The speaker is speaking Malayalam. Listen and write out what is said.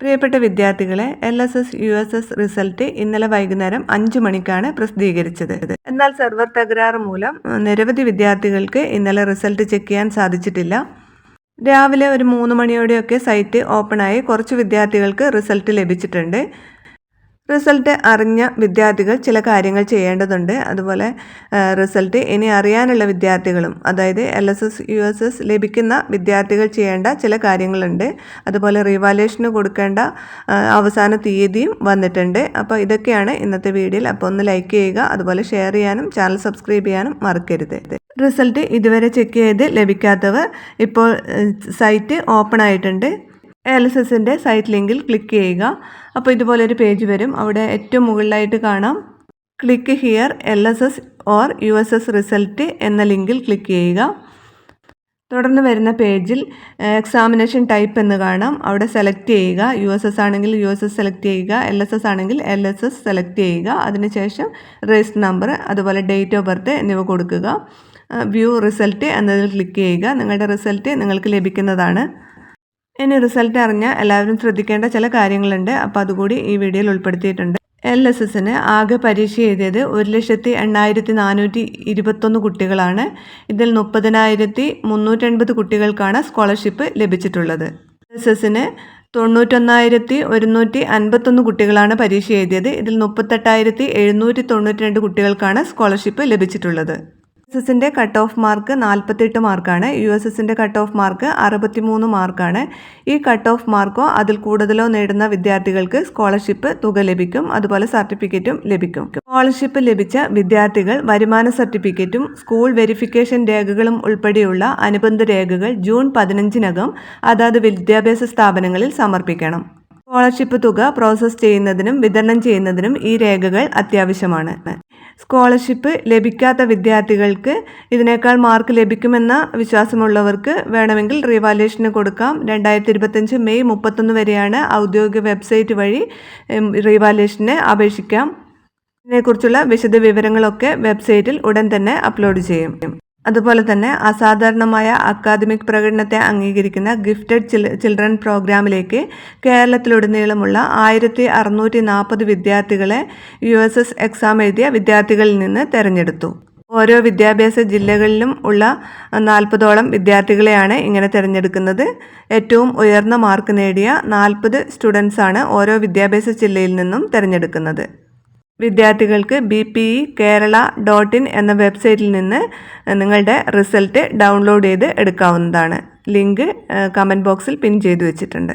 പ്രിയപ്പെട്ട വിദ്യാർത്ഥികളെ L S S U S S result ഇന്നലെ വൈകുന്നേരം അഞ്ചു മണിക്കാണ് പ്രസിദ്ധീകരിച്ചത്. എന്നാൽ സെർവർ തകരാറ് മൂലം നിരവധി വിദ്യാർത്ഥികൾക്ക് ഇന്നലെ റിസൾട്ട് ചെക്ക് ചെയ്യാൻ സാധിച്ചിട്ടില്ല. രാവിലെ ഒരു മൂന്ന് മണിയോടെയൊക്കെ സൈറ്റ് ഓപ്പണായി കുറച്ച് വിദ്യാർത്ഥികൾക്ക് റിസൾട്ട് ലഭിച്ചിട്ടുണ്ട്. റിസൾട്ട് അറിഞ്ഞ വിദ്യാർത്ഥികൾ ചില കാര്യങ്ങൾ ചെയ്യേണ്ടതുണ്ട്. അതുപോലെ റിസൾട്ട് ഇനി അറിയാനുള്ള വിദ്യാർത്ഥികളും അതായത് L S S U S S ലഭിക്കുന്ന വിദ്യാർത്ഥികൾ ചെയ്യേണ്ട ചില കാര്യങ്ങളുണ്ട്. അതുപോലെ റിവാലുവേഷന് കൊടുക്കേണ്ട അവസാന തീയതിയും വന്നിട്ടുണ്ട്. അപ്പോൾ ഇതൊക്കെയാണ് ഇന്നത്തെ വീഡിയോയിൽ. അപ്പോൾ ഒന്ന് ലൈക്ക് ചെയ്യുക അതുപോലെ ഷെയർ ചെയ്യാനും ചാനൽ സബ്സ്ക്രൈബ് ചെയ്യാനും മറക്കരുത്. റിസൾട്ട് ഇതുവരെ ചെക്ക് ചെയ്ത് ലഭിക്കാത്തവർ ഇപ്പോൾ സൈറ്റ് ഓപ്പൺ ആയിട്ടുണ്ട്. എൽ എസ് എസിന്റെ സൈറ്റ് ലിങ്കിൽ ക്ലിക്ക് ചെയ്യുക. അപ്പോൾ ഇതുപോലെ ഒരു പേജ് വരും. അവിടെ ഏറ്റവും മുകളിലായിട്ട് കാണാം. Click here L S S or U S S result എന്ന ലിങ്കിൽ ക്ലിക്ക് ചെയ്യുക. തുടർന്ന് വരുന്ന പേജിൽ എക്സാമിനേഷൻ ടൈപ്പ് എന്ന് കാണാം. അവിടെ സെലക്ട് ചെയ്യുക. യു എസ് എസ് ആണെങ്കിൽ യു എസ് എസ് സെലക്ട് ചെയ്യുക. എൽ എസ് എസ് ആണെങ്കിൽ എൽ എസ് എസ് സെലക്ട് ചെയ്യുക. അതിനുശേഷം രജിസ്റ്റർ നമ്പർ അതുപോലെ ഡേറ്റ് ഓഫ് ബർത്ത് എന്നിവ കൊടുക്കുക. വ്യൂ റിസൾട്ട് എന്നതിൽ ക്ലിക്ക് ചെയ്യുക. നിങ്ങളുടെ റിസൾട്ട് നിങ്ങൾക്ക് ലഭിക്കുന്നതാണ്. ഇനി റിസൾട്ട് അറിഞ്ഞ എല്ലാവരും ശ്രദ്ധിക്കേണ്ട ചില കാര്യങ്ങളുണ്ട്. അപ്പോൾ അതുകൂടി ഈ വീഡിയോയിൽ ഉൾപ്പെടുത്തിയിട്ടുണ്ട്. എൽ എസ് എസിന് ആകെ പരീക്ഷ എഴുതിയത് ഒരു ലക്ഷത്തി എണ്ണായിരത്തി നാനൂറ്റി ഇരുപത്തൊന്ന് കുട്ടികളാണ്. ഇതിൽ മുപ്പതിനായിരത്തി മുന്നൂറ്റൻപത് കുട്ടികൾക്കാണ് സ്കോളർഷിപ്പ് ലഭിച്ചിട്ടുള്ളത്. എസ് എസിന് തൊണ്ണൂറ്റൊന്നായിരത്തി ഒരുന്നൂറ്റി അൻപത്തൊന്ന് കുട്ടികളാണ് പരീക്ഷ എഴുതിയത്. ഇതിൽ മുപ്പത്തെട്ടായിരത്തി എഴുന്നൂറ്റി തൊണ്ണൂറ്റി രണ്ട് കുട്ടികൾക്കാണ് സ്കോളർഷിപ്പ് ലഭിച്ചിട്ടുള്ളത്. എസ് എസിന്റെ കട്ട് ഓഫ് മാർക്ക് നാൽപ്പത്തെട്ട് മാർക്കാണ്. യു എസ് എസിന്റെ കട്ട് ഓഫ് മാർക്ക് അറുപത്തിമൂന്ന് മാർക്കാണ്. ഈ കട്ട് ഓഫ് മാർക്കോ അതിൽ കൂടുതലോ നേടുന്ന വിദ്യാർത്ഥികൾക്ക് സ്കോളർഷിപ്പ് തുക ലഭിക്കും. അതുപോലെ സർട്ടിഫിക്കറ്റും ലഭിക്കും. സ്കോളർഷിപ്പ് ലഭിച്ച വിദ്യാർത്ഥികൾ വരുമാന സർട്ടിഫിക്കറ്റും സ്കൂൾ വെരിഫിക്കേഷൻ രേഖകളും ഉൾപ്പെടെയുള്ള അനുബന്ധ രേഖകൾ ജൂൺ പതിനഞ്ചിനകം അതാത് വിദ്യാഭ്യാസ സ്ഥാപനങ്ങളിൽ സമർപ്പിക്കണം. സ്കോളർഷിപ്പ് തുക പ്രോസസ്സ് ചെയ്യുന്നതിനും വിതരണം ചെയ്യുന്നതിനും ഈ രേഖകൾ അത്യാവശ്യമാണ്. സ്കോളർഷിപ്പ് ലഭിക്കാത്ത വിദ്യാർത്ഥികൾക്ക് ഇതിനേക്കാൾ മാർക്ക് ലഭിക്കുമെന്ന വിശ്വാസമുള്ളവർക്ക് വേണമെങ്കിൽ റീവാലുവേഷന് കൊടുക്കാം. രണ്ടായിരത്തി ഇരുപത്തഞ്ച് മെയ് മുപ്പത്തൊന്ന് വരെയാണ് ഔദ്യോഗിക വെബ്സൈറ്റ് വഴി റീവാലുവേഷന് അപേക്ഷിക്കാം. ഇതിനെക്കുറിച്ചുള്ള വിശദ വിവരങ്ങളൊക്കെ വെബ്സൈറ്റിൽ ഉടൻ തന്നെ അപ്ലോഡ് ചെയ്യും. അതുപോലെ തന്നെ അസാധാരണമായ അക്കാദമിക് പ്രകടനത്തെ അംഗീകരിക്കുന്ന ഗിഫ്റ്റഡ് ചിൽഡ്രൻ പ്രോഗ്രാമിലേക്ക് കേരളത്തിലുടനീളമുള്ള ആയിരത്തി അറുന്നൂറ്റി നാൽപ്പത് വിദ്യാർത്ഥികളെ യു എസ് എസ് എക്സാം എഴുതിയ വിദ്യാർത്ഥികളിൽ നിന്ന് തെരഞ്ഞെടുത്തു. ഓരോ വിദ്യാഭ്യാസ ജില്ലകളിലും ഉള്ള നാൽപ്പതോളം വിദ്യാർത്ഥികളെയാണ് ഇങ്ങനെ തിരഞ്ഞെടുക്കുന്നത്. ഏറ്റവും ഉയർന്ന മാർക്ക് നേടിയ നാൽപ്പത് സ്റ്റുഡൻസാണ് ഓരോ വിദ്യാഭ്യാസ ജില്ലയിൽ നിന്നും തിരഞ്ഞെടുക്കുന്നത്. വിദ്യാർത്ഥികൾക്ക് B P E Kerala dot in എന്ന വെബ്സൈറ്റിൽ നിന്ന് നിങ്ങളുടെ റിസൾട്ട് ഡൗൺലോഡ് ചെയ്ത് എടുക്കാവുന്നതാണ്. ലിങ്ക് കമന്റ് ബോക്സിൽ പിൻ ചെയ്തു വെച്ചിട്ടുണ്ട്.